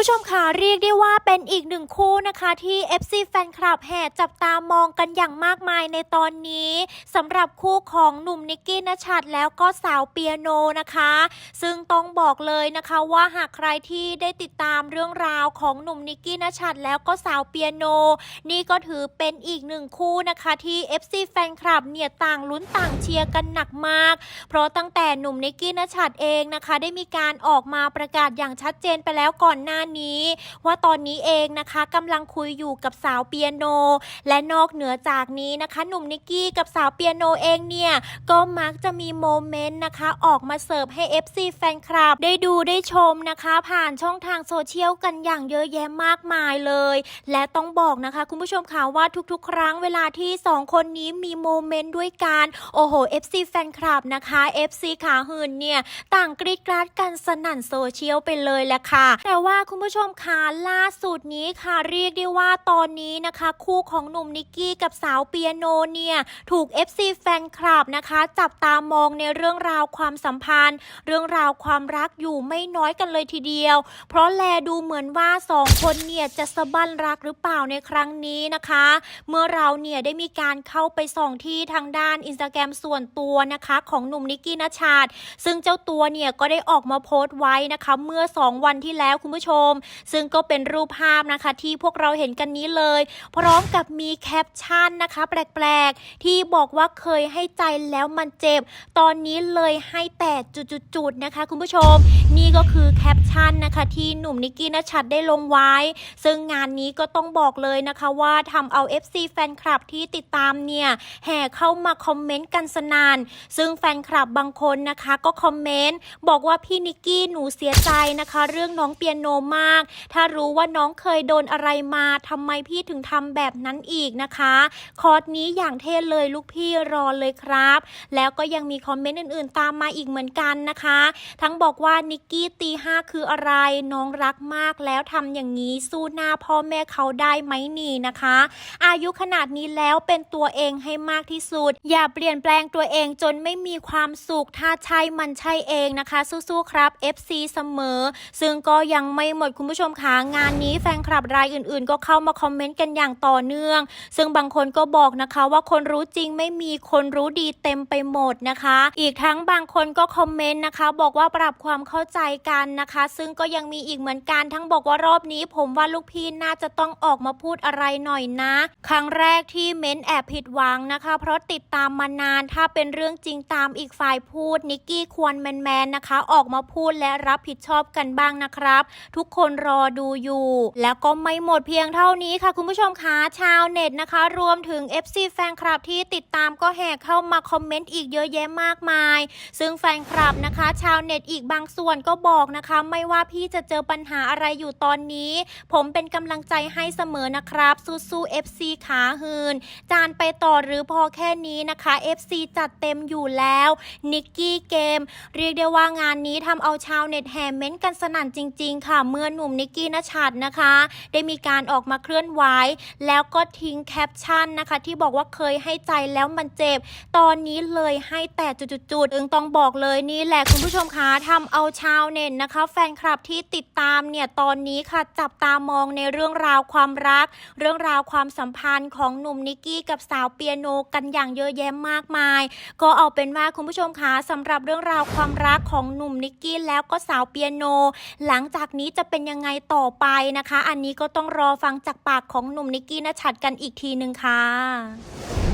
ผู้ชมค่ะเรียกได้ว่าเป็นอีกหนึ่งคู่นะคะที่ FC แฟนคลับแห่จับตามองกันอย่างมากมายในตอนนี้สำหรับคู่ของหนุ่มนิกกี้นชัดแล้วก็สาวเปียโนนะคะ ซึ่งต้องบอกเลยนะคะว่าหากใครที่ได้ติดตามเรื่องราวของหนุ่มนิกกี้นชัดแล้วก็สาวเปียโน นี่ก็ถือเป็นอีกหนึ่งคู่นะคะที่ FC แฟนคลับเนี่ยต่างลุ้นต่างเชียร์กันหนักมาก เพราะตั้งแต่หนุ่มนิกกี้นชัดเองนะคะ ได้มีการออกมาประกาศอย่างชัดเจนไปแล้วก่อนหน้านี้ ว่าตอนนี้เองนะคะกำลังคุยอยู่กับสาวเปียโน และนอกเหนือจากนี้นะคะหนุ่มนิกกี้กับสาวเปียโนเองเนี่ยก็มักจะมีโมเมนต์นะคะออกมาเสิร์ฟให้ FC แฟนคลับ ได้ดูได้ชมนะคะ ผ่านช่องทางโซเชียลกันอย่างเยอะแยะมากมายเลย และต้องบอกนะคะ คุณผู้ชมค่ะว่าทุกๆ ครั้งเวลาที่ 2 คนนี้มีโมเมนต์ด้วยกัน โอ้โห FC แฟนคลับนะคะ FC ขาหื่นเนี่ย ต่างกรีดกราดกันสนั่นโซเชียลไปเลยแหละค่ะ แต่ว่าคุณผู้ชมคะล่าสุดนี้ค่ะเรียกได้ว่าตอนนี้นะคะ คู่ของหนุ่มนิกกี้กับสาวเปียโนเนี่ยถูก FC แฟนคลับนะคะ จับตามองในเรื่องราวความสัมพันธ์ เรื่องราวความรักอยู่ไม่น้อยกันเลยทีเดียว เพราะแลดูเหมือนว่าสองคนเนี่ยจะสะบั้นรักหรือเปล่าในครั้งนี้นะคะ เมื่อเราเนี่ยได้มีการเข้าไปส่องที่ทางด้านอินสตาแกรมส่วนตัวนะคะ ของหนุ่มนิกกี้นชาติซึ่งเจ้าตัวเนี่ยก็ได้ออกมาโพสต์ไว้นะคะ เมื่อ 2 วันที่แล้วคุณผู้ชมซึ่งก็เป็นรูปภาพนะคะที่พวกเราเห็นกันนี้เลย พร้อมกับมีแคปชั่นนะคะ แปลกๆ ที่บอกว่าเคยให้ใจแล้วมันเจ็บ ตอนนี้เลยให้แต่จุดๆนะคะ คุณผู้ชม นี่ก็คือแคปชั่นนะคะที่หนุ่มนิกกี้นชัดได้ลงไว้ ซึ่งงานนี้ก็ต้องบอกเลยนะคะว่าทำเอา FC แฟนคลับที่ติดตามเนี่ยแห่เข้ามาคอมเมนต์กันสนาน ซึ่งแฟนคลับบางคนนะคะก็คอมเมนต์บอกว่าพี่นิกกี้หนูเสียใจนะคะ เรื่องน้องเปียโนมาก ถ้ารู้ว่าน้องเคยโดนอะไรมาทำไมพี่ถึงทำแบบนั้นอีกนะคะ คอร์สนี้อย่างเท่เลยลูกพี่รอเลยครับ แล้วก็ยังมีคอมเมนต์อื่นๆ ตามมาอีกเหมือนกันนะคะ ทั้งบอกว่านิกกี้ตีห้าคืออะไร น้องรักมากแล้วทำอย่างนี้สู้หน้าพ่อแม่เขาได้ไหมนี่นะคะ อายุขนาดนี้แล้วเป็นตัวเองให้มากที่สุด อย่าเปลี่ยนแปลงตัวเองจนไม่มีความสุขถ้าใช่มันใช่เองนะคะ สู้ๆครับ FC เสมอ ซึ่งก็ยังไม่หมดคุณผู้ชมคะงานนี้แฟนคลับรายอื่นๆ ก็เข้ามาคอมเมนต์กันอย่างต่อเนื่อง ซึ่งบางคนก็บอกนะคะว่าคนรู้จริงไม่มีคนรู้ดีเต็มไปหมดนะคะ อีกทั้งบางคนก็คอมเมนต์นะคะ บอกว่าปรับความเข้าใจกันนะคะ ซึ่งก็ยังมีอีกเหมือนกันทั้งบอกว่ารอบนี้ ผมว่าลูกพี่น่าจะต้องออกมาพูดอะไรหน่อยนะ ครั้งแรกที่เม้นแอบผิดหวังนะคะ เพราะติดตามมานานถ้าเป็นเรื่องจริงตามอีกฝ่ายพูดนิกกี้ควรแมนๆนะคะ ออกมาพูดและรับผิดชอบกันบ้างนะครับ ทุกคนรอดูอยู่ แล้วก็ไม่หมดเพียงเท่านี้ค่ะ คุณผู้ชมคะชาวเน็ตนะคะ รวมถึง FC แฟนคลับที่ติดตามก็แห่เข้ามาคอมเมนต์อีกเยอะแยะมากมาย ซึ่งแฟนคลับนะคะ ชาวเน็ตอีกบางส่วนก็บอกนะคะ ไม่ว่าพี่จะเจอปัญหาอะไรอยู่ตอนนี้ ผมเป็นกำลังใจให้เสมอนะครับสู้ๆ FC ขาหืน จานไปต่อหรือพอแค่นี้นะคะ FC จัดเต็มอยู่แล้วนิกกี้เกม เรียกได้ว่างานนี้ทำเอาชาวเน็ตแห่เม้นกันสนั่นจริง ๆ ค่ะ เมื่อหนุ่มนิกกี้นชัดนะคะ ได้มีการออกมาเคลื่อนไหวแล้วก็ทิ้งแคปชั่นนะคะ ที่บอกว่าเคยให้ใจแล้วมันเจ็บ ตอนนี้เลยให้แต่จุดๆๆอึงต้องบอกเลยนี่แหละคุณผู้ชมคะทำเอาชาวเน็ตนะคะ แฟนคลับที่ติดตามเนี่ยตอนนี้ค่ะจับตามองในเรื่องราวความรัก เรื่องราวความสัมพันธ์ของหนุ่มนิกกี้กับสาวเปียโนกันอย่างเยอะแยะมากมาย ก็เอาเป็นว่าคุณผู้ชมคะสำหรับเรื่องราวความรักของหนุ่มนิกกี้แล้วก็สาวเปียโน หลังจากนี้จะเป็นยังไงต่อไปนะคะ อันนี้ก็ต้องรอฟังจากปากของหนุ่มนิกกี้นชัดกันอีกทีหนึ่งค่ะ